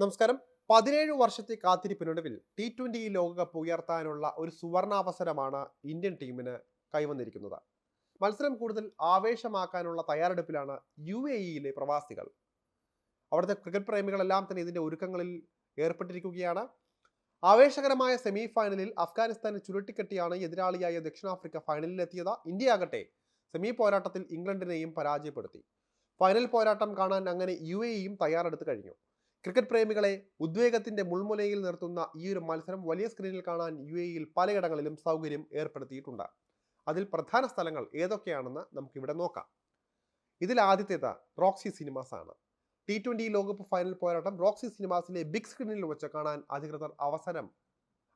നമസ്കാരം. പതിനേഴ് വർഷത്തെ കാത്തിരിപ്പിനൊടുവിൽ ടി ട്വന്റി ലോകകപ്പ് ഉയർത്താനുള്ള ഒരു സുവർണാവസരമാണ് ഇന്ത്യൻ ടീമിന് കൈവന്നിരിക്കുന്നത്. മത്സരം കൂടുതൽ ആവേശമാക്കാനുള്ള തയ്യാറെടുപ്പിലാണ് യു എ ഇയിലെ പ്രവാസികൾ. അവിടുത്തെ ക്രിക്കറ്റ് പ്രേമികളെല്ലാം തന്നെ ഇതിന്റെ ഒരുക്കങ്ങളിൽ ഏർപ്പെട്ടിരിക്കുകയാണ്. ആവേശകരമായ സെമി ഫൈനലിൽ അഫ്ഗാനിസ്ഥാനെ ചുരുട്ടിക്കെട്ടിയാണ് എതിരാളിയായ ദക്ഷിണാഫ്രിക്ക ഫൈനലിലെത്തിയത് ഇന്ത്യ ആകട്ടെ സെമി പോരാട്ടത്തിൽ ഇംഗ്ലണ്ടിനെയും പരാജയപ്പെടുത്തി. ഫൈനൽ പോരാട്ടം കാണാൻ അങ്ങനെ യു എ ഇയും തയ്യാറെടുത്ത് കഴിഞ്ഞു. ക്രിക്കറ്റ് പ്രേമികളെ ഉദ്വേഗത്തിന്റെ മുൾമുനയിൽ നിർത്തുന്ന ഈ ഒരു മത്സരം വലിയ സ്ക്രീനിൽ കാണാൻ യു എയിൽ പലയിടങ്ങളിലും സൗകര്യം ഏർപ്പെടുത്തിയിട്ടുണ്ട്. അതിൽ പ്രധാന സ്ഥലങ്ങൾ ഏതൊക്കെയാണെന്ന് നമുക്കിവിടെ നോക്കാം. ഇതിൽ ആദ്യത്തേത് റോക്സി സിനിമാസ് ആണ്. ടി ട്വന്റി ലോകകപ്പ് ഫൈനൽ പോരാട്ടം റോക്സി സിനിമാസിലെ ബിഗ് സ്ക്രീനിൽ വെച്ച് കാണാൻ അധികൃതർ അവസരം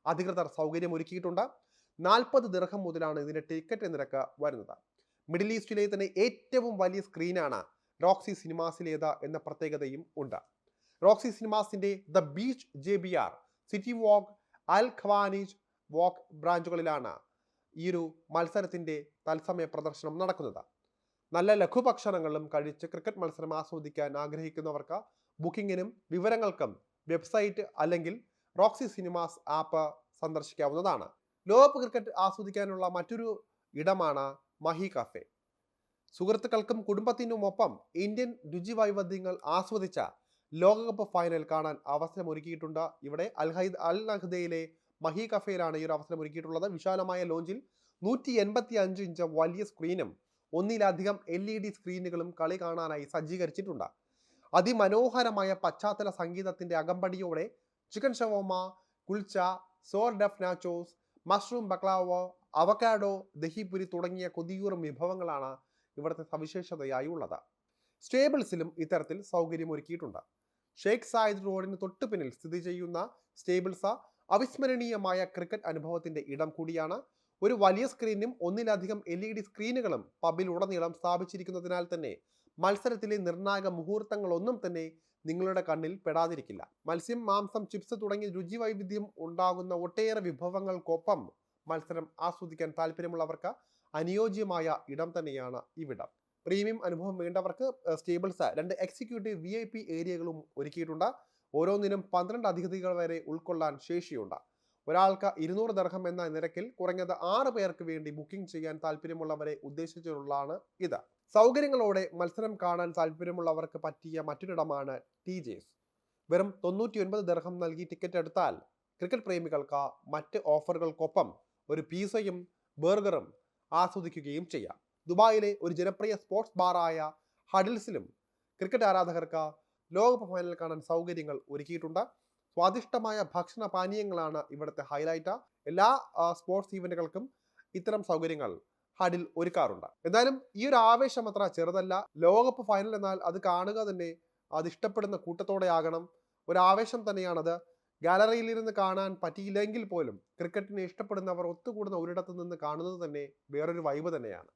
അധികൃതർ സൗകര്യം ഒരുക്കിയിട്ടുണ്ട് നാൽപ്പത് ദീർഘം മുതലാണ് ഇതിന്റെ ടിക്കറ്റ് നിരക്ക് വരുന്നത്. മിഡിൽ ഈസ്റ്റിലെ തന്നെ ഏറ്റവും വലിയ സ്ക്രീനാണ് റോക്സി സിനിമാസിലേത് എന്ന പ്രത്യേകതയും ഉണ്ട്. Roxy സിനിമാസിന്റെ the beach J B R city walk Al Khawaneej walk ബ്രാഞ്ചുകളിലാണ് ഈ ഒരു മത്സരത്തിന്റെ തത്സമയ പ്രദർശനം നടക്കുന്നത്. നല്ല ലഘുഭക്ഷണങ്ങളും കഴിച്ച് ക്രിക്കറ്റ് മത്സരം ആസ്വദിക്കാൻ ആഗ്രഹിക്കുന്നവർക്ക് ബുക്കിങ്ങിനും വിവരങ്ങൾക്കും വെബ്സൈറ്റ് അല്ലെങ്കിൽ റോക്സി സിനിമാസ് ആപ്പ് സന്ദർശിക്കാവുന്നതാണ്. ലോകകപ്പ് ക്രിക്കറ്റ് ആസ്വദിക്കാനുള്ള മറ്റൊരു ഇടമാണ് മഹി കഫേ. സുഹൃത്തുക്കൾക്കും കുടുംബത്തിനുമൊപ്പം ഇന്ത്യൻ രുചി വൈവിധ്യങ്ങൾ ആസ്വദിച്ച ലോകകപ്പ് ഫൈനൽ കാണാൻ അവസരം ഒരുക്കിയിട്ടുണ്ട് ഇവിടെ അൽഹൈദ് അൽ നഹ്ദയിലെ മഹി കഫയിലാണ് ഈ ഒരു അവസരം ഒരുക്കിയിട്ടുള്ളത് വിശാലമായ ലോഞ്ചിൽ നൂറ്റി എൺപത്തി അഞ്ച് ഇഞ്ച് വലിയ സ്ക്രീനും ഒന്നിലധികം എൽ ഇ ഡി സ്ക്രീനുകളും കളി കാണാനായി സജ്ജീകരിച്ചിട്ടുണ്ട്. അതിമനോഹരമായ പശ്ചാത്തല സംഗീതത്തിന്റെ അകമ്പടിയോടെ chicken shawarma kulcha sourdough nachos mushroom baklava avocado dahi puri തുടങ്ങിയ കൊതിയൂറും വിഭവങ്ങളാണ് ഇവിടുത്തെ സവിശേഷതയായി ഉള്ളത്. സ്റ്റേബിൾസിലും ഇത്തരത്തിൽ സൗകര്യം ഷേഖ് സായിദ് റോഡിന് തൊട്ടു പിന്നിൽ സ്ഥിതി ചെയ്യുന്ന സ്റ്റേബിൾസ അവിസ്മരണീയമായ ക്രിക്കറ്റ് അനുഭവത്തിന്റെ ഇടം കൂടിയാണ്. ഒരു വലിയ സ്ക്രീനും ഒന്നിലധികം എൽ ഇ ഡി സ്ക്രീനുകളും പബിലുടനീളം സ്ഥാപിച്ചിരിക്കുന്നതിനാൽ തന്നെ മത്സരത്തിലെ നിർണായക മുഹൂർത്തങ്ങളൊന്നും തന്നെ നിങ്ങളുടെ കണ്ണിൽ പെടാതിരിക്കില്ല. മത്സ്യം മാംസം ചിപ്സ് തുടങ്ങിയ രുചി വൈവിധ്യം ഉണ്ടാകുന്ന ഒട്ടേറെ വിഭവങ്ങൾക്കൊപ്പം മത്സരം ആസ്വദിക്കാൻ താല്പര്യമുള്ളവർക്ക് അനുയോജ്യമായ ഇടം തന്നെയാണ് ഇവിടം. പ്രീമിയം അനുഭവം വേണ്ടവർക്ക് സ്റ്റേബിൾസ് രണ്ട് എക്സിക്യൂട്ടീവ് വി ഐ പി ഏരിയകളും ഒരുക്കിയിട്ടുണ്ട്. ഓരോന്നിനും പന്ത്രണ്ട് അതിഥികൾ വരെ ഉൾക്കൊള്ളാൻ ശേഷിയുണ്ട്. ഒരാൾക്ക് ഇരുന്നൂറ് ദർഹം എന്ന നിരക്കിൽ കുറഞ്ഞത് ആറ് പേർക്ക് വേണ്ടി ബുക്കിംഗ് ചെയ്യാൻ താല്പര്യമുള്ളവരെ ഉദ്ദേശിച്ചുള്ളതാണ് ഇത്. സൗകര്യങ്ങളോടെ മത്സരം കാണാൻ താല്പര്യമുള്ളവർക്ക് പറ്റിയ മറ്റൊരിടമാണ് ടി ജെസ് വെറും തൊണ്ണൂറ്റി ഒൻപത് ദർഹം നൽകി ടിക്കറ്റ് എടുത്താൽ ക്രിക്കറ്റ് പ്രേമികൾക്ക് മറ്റ് ഓഫറുകൾക്കൊപ്പം ഒരു പീസയും ബർഗറും ആസ്വദിക്കുകയും ചെയ്യാം. ദുബായിലെ ഒരു ജനപ്രിയ സ്പോർട്സ് ബാറായ ഹഡിൽസിലും ക്രിക്കറ്റ് ആരാധകർക്ക് ലോകകപ്പ് ഫൈനൽ കാണാൻ സൗകര്യങ്ങൾ ഒരുക്കിയിട്ടുണ്ട്. സ്വാദിഷ്ടമായ ഭക്ഷണ പാനീയങ്ങളാണ് ഇവിടുത്തെ ഹൈലൈറ്റ് എല്ലാ സ്പോർട്സ് ഈവന്റുകൾക്കും ഇത്തരം സൗകര്യങ്ങൾ ഹഡിൽ ഒരുക്കാറുണ്ട്. എന്തായാലും ഈ ഒരു ആവേശം അത്ര ചെറുതല്ല. ലോകകപ്പ് ഫൈനൽ എന്നാൽ അത് കാണുക തന്നെ അത് ഇഷ്ടപ്പെടുന്ന കൂട്ടത്തോടെ ആകണം. ഒരു ആവേശം തന്നെയാണത്. ഗാലറിയിൽ ഇരുന്ന് കാണാൻ പറ്റിയില്ലെങ്കിൽ പോലും ക്രിക്കറ്റിനെ ഇഷ്ടപ്പെടുന്നവർ ഒത്തുകൂടുന്ന ഒരിടത്തു നിന്ന് കാണുന്നത് തന്നെ വേറൊരു വൈബ് തന്നെയാണ്.